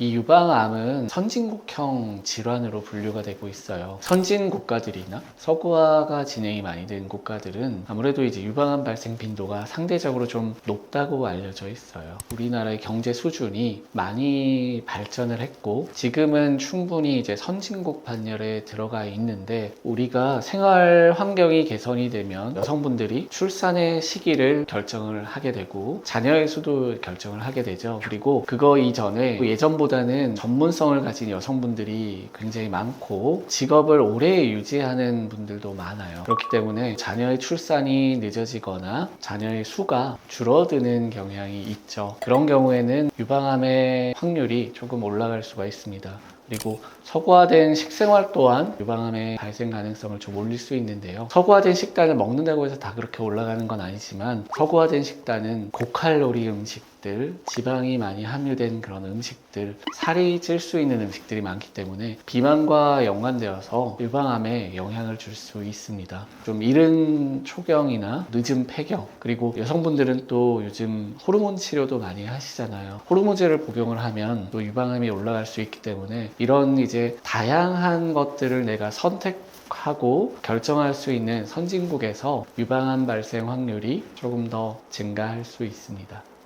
이 유방암은 선진국형 질환으로 분류가 되고 있어요. 선진 국가들이나 서구화가 진행이 많이 된 국가들은 아무래도 이제 유방암 발생 빈도가 상대적으로 좀 높다고 알려져 있어요. 우리나라의 경제 수준이 많이 발전을 했고 지금은 충분히 이제 선진국 반열에 들어가 있는데 우리가 생활 환경이 개선이 되면 여성분들이 출산의 시기를 결정을 하게 되고 자녀의 수도 결정을 하게 되죠. 그리고 그거 이전에 예전보다 는 전문성을 가진 여성분들이 굉장히 많고 직업을 오래 유지하는 분들도 많아요. 그렇기 때문에 자녀의 출산이 늦어지거나 자녀의 수가 줄어드는 경향이 있죠. 그런 경우에는 유방암의 확률이 조금 올라갈 수가 있습니다. 그리고 서구화된 식생활 또한 유방암의 발생 가능성을 좀 올릴 수 있는데요. 서구화된 식단을 먹는다고 해서 다 그렇게 올라가는 건 아니지만 서구화된 식단은 고칼로리 음식들, 지방이 많이 함유된 그런 음식들, 살이 찔 수 있는 음식들이 많기 때문에 비만과 연관되어서 유방암에 영향을 줄 수 있습니다. 좀 이른 초경이나 늦은 폐경 그리고 여성분들은 또 요즘 호르몬 치료도 많이 하시잖아요. 호르몬제를 복용을 하면 또 유방암이 올라갈 수 있기 때문에 이런 이제 다양한 것들을 내가 선택 하고 결정할 수 있는 선진국에서 유방암 발생 확률이 조금 더 증가할 수 있습니다.